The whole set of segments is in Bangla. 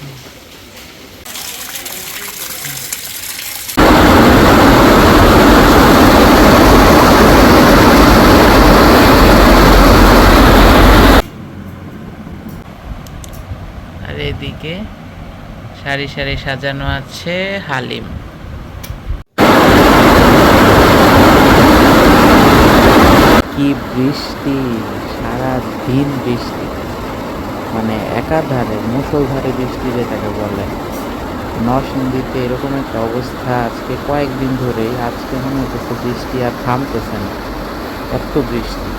আর এদিকে সারি সারি সাজানো আছে হালিম। কি বৃষ্টি সারা দিন বৃষ্টি। মানে একাধারে মুষলধারে বৃষ্টি যেটাকে বলে, নরসিংদীতে এরকম একটা অবস্থা আজকে কয়েকদিন ধরেই। আজকে মনে হচ্ছে বৃষ্টি আর থামতেছে না, এত বৃষ্টি।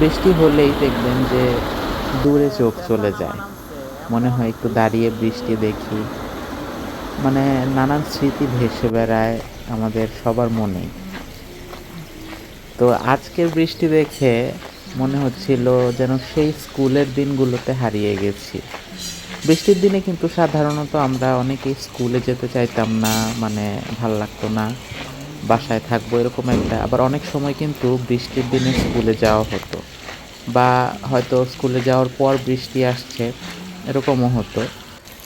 বৃষ্টি হলেই দেখবেন যে দূরে চোখ চলে যায়। মনে হয় একটু দাঁড়িয়ে বৃষ্টি দেখি। মানে নানান স্মৃতি ভেসে বেড়ায় আমাদের সবার মনেই। তো আজকের বৃষ্টি দেখে মনে হচ্ছিল যেন সেই স্কুলের দিনগুলোতে হারিয়ে গেছি। বৃষ্টির দিনে কিন্তু সাধারণত আমরা অনেকেই স্কুলে যেতে চাইতাম না মানে ভালো লাগতো না, বাসায় থাকব এরকম একটা। আবার অনেক সময় কিন্তু বৃষ্টির দিনে স্কুলে যাওয়া হতো বা হয়তো স্কুলে যাওয়ার পর বৃষ্টি আসছে, এরকমও হতো।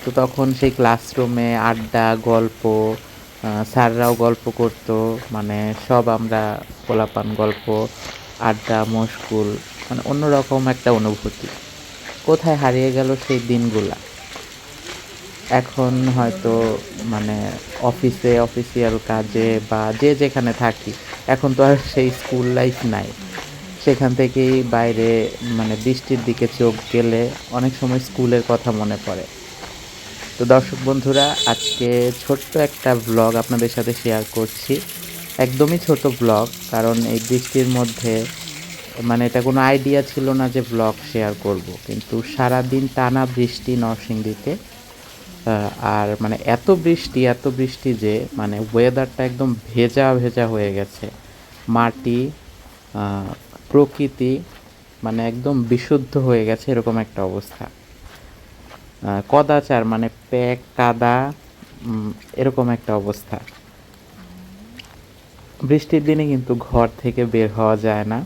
তো তখন সেই ক্লাসরুমে আড্ডা, গল্প স্যাররাও গল্প করতো মানে সব আমরা পোলাপান গল্প আড্ডা, মশগুল মানে অন্যরকম একটা অনুভূতি। কোথায় হারিয়ে গেল সেই দিনগুলা? এখন হয়তো মানে অফিসে, অফিসিয়াল কাজে বা যে যেখানে থাকি, এখন তো আর সেই স্কুল লাইফ নাই। সেখান থেকেই বাইরে মানে বৃষ্টির দিকে চোখ গেলে অনেক সময় স্কুলের কথা মনে পড়ে। তো দর্শক বন্ধুরা, আজকে ছোট্ট একটা ব্লগ আপনাদের সাথে শেয়ার করছি। একদমই ছোট ব্লগ কারণ এই বৃষ্টির মধ্যে মানে এটা কোনো আইডিয়া ছিল না যে ব্লগ শেয়ার করব। কিন্তু সারা দিন টানা বৃষ্টি নরসিংদীতে আর মানে এত বৃষ্টি এত বৃষ্টি যে মানে ওয়েদারটা একদম ভেজা ভেজা হয়ে গেছে। মাটি প্রকৃতি মানে একদম বিশুদ্ধ হয়ে গেছে এরকম একটা অবস্থা। কদাচার মানে প্যাক কাদা এরকম একটা অবস্থা। বৃষ্টির দিনে কিন্তু ঘর থেকে বের হওয়া যায় না।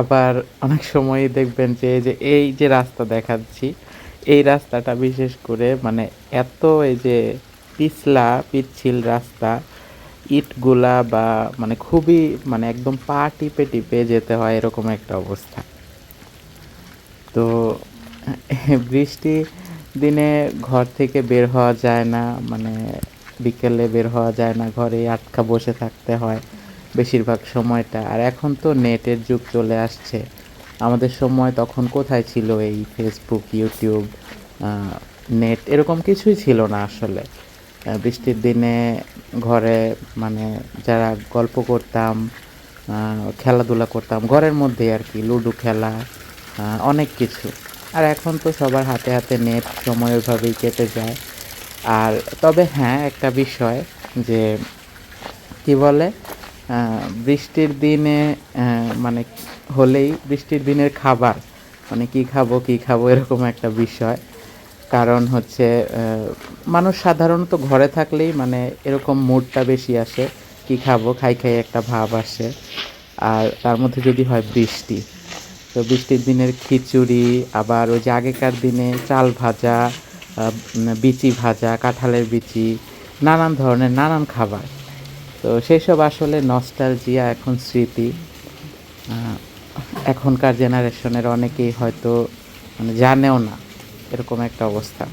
আবার অনেক সময় দেখবেন যে যে, এই যে রাস্তা দেখাচ্ছি, এই রাস্তাটা বিশেষ করে মানে এত এই যে পিছলা, পিচ্ছিল রাস্তা, ইটগুলা বা মানে খুবই মানে একদম পা টিপে টিপে যেতে হয় এরকম একটা অবস্থা। তো বৃষ্টি দিনে ঘর থেকে বের হওয়া যায় না মানে বিকেলে বের হওয়া যায় না, ঘরে আটকা বসে থাকতে হয় বেশিরভাগ সময়টা। আর এখন তো নেটের যুগ চলে আসছে। আমাদের সময় তখন কোথায় ছিল এই ফেসবুক ইউটিউব নেট? এরকম কিছুই ছিল না আসলে। বৃষ্টির দিনে ঘরে মানে যারা গল্প করতাম খেলাধুলা করতাম, ঘরের মধ্যেই আর কি, লুডো খেলা অনেক কিছু। আর এখন তো সবার হাতে হাতে নেট সময় ওইভাবেই কেটে যায়। আর তবে হ্যাঁ একটা বিষয় যে কি বলে বৃষ্টির দিনে মানে হলেই বৃষ্টির দিনের খাবার মানে কি খাব কি খাব, এরকম একটা বিষয়। কারণ হচ্ছে মানুষ সাধারণত ঘরে থাকলেই মানে এরকম মুডটা বেশি আসে, কি খাব, খাই খাই একটা ভাব আসে। আর তার মধ্যে যদি হয় বৃষ্টি, তো বৃষ্টির দিনের খিচুড়ি, আবার ওই যে আগেকার দিনে চাল ভাজা বিচি ভাজা, কাঁঠালের বিচি, নানান ধরনের, নানান খাবার। তো সেসব আসলে নস্টালজিয়া এখন স্মৃতি। এখনকার জেনারেশনের অনেকেই হয়তো মানে জানেও না এরকম একটা অবস্থা।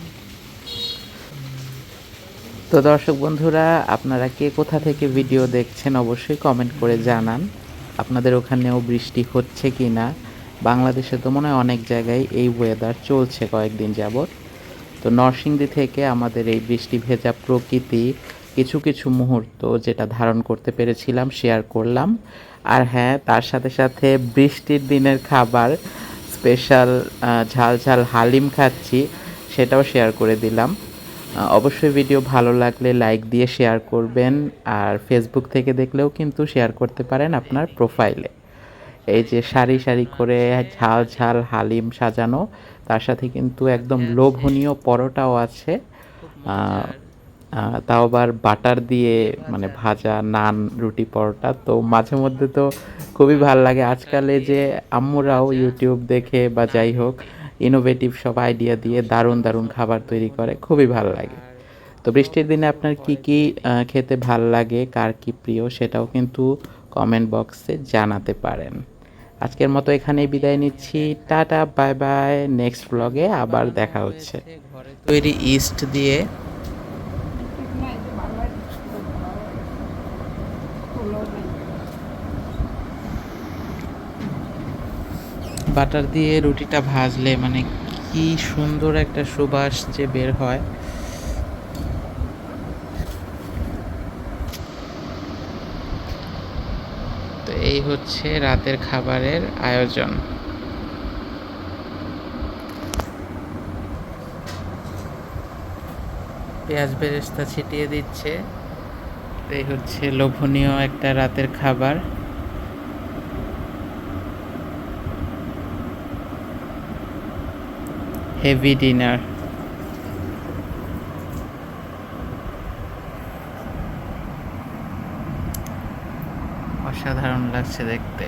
তো দর্শক বন্ধুরা, আপনারা কে কোথা থেকে ভিডিও দেখছেন অবশ্যই কমেন্ট করে জানান। আপনাদের ওখানেও বৃষ্টি হচ্ছে কি না বাংলাদেশে তো মনে হয় অনেক জায়গায় এই ওয়েদার চলছে কয়েকদিন যাবৎ। তো নরসিংদী থেকে আমাদের এই বৃষ্টি ভেজা প্রকৃতি কিছু কিছু মুহূর্ত যেটা ধারণ করতে পেরেছিলাম শেয়ার করলাম। আর হ্যাঁ তার সাথে সাথে বৃষ্টির দিনের খাবার স্পেশাল ঝাল ঝাল হালিম খাচ্ছি, সেটাও শেয়ার করে দিলাম। অবশ্যই ভিডিও ভালো লাগলে লাইক দিয়ে শেয়ার করবেন, আর ফেসবুক থেকে দেখলেও কিন্তু শেয়ার করতে পারেন আপনার প্রোফাইলে এই যে সারি সারি করে ঝাল ঝাল হালিম সাজানো তার সাথে কিন্তু একদম লোভনীয় পরোটাও আছে। তাও আবার বাটার দিয়ে মানে ভাজা নান রুটি পরোটা তো মাঝে মধ্যে তো খুবই ভালো লাগে। আজকালে যে আম্মুরাও ইউটিউব দেখে বা যাই হোক ইনোভেটিভ সব আইডিয়া দিয়ে দারুণ দারুণ খাবার তৈরি করে খুবই ভালো লাগে। তো বৃষ্টির দিনে আপনার কি কি খেতে ভালো লাগে কার কি প্রিয় সেটাও কিন্তু কমেন্ট বক্সে জানাতে পারেন। আজকের মতো এখানেই বিদায় নিচ্ছি। Tata, bye bye. নেক্সট ব্লগে আবার দেখা হচ্ছে। তৈরি ইস্ট দিয়ে বাটার দিয়ে রুটিটা ভাজলে মানে কি সুন্দর একটা সুবাস যে বের হয়। তো এই হচ্ছে রাতের খাবারের আয়োজন। পেঁয়াজ বেরেস্তা ছিটিয়ে দিচ্ছে। এই হচ্ছে লোভনীয় একটা রাতের খাবার। হেভি ডিনার অসাধারণ লাগছে দেখতে।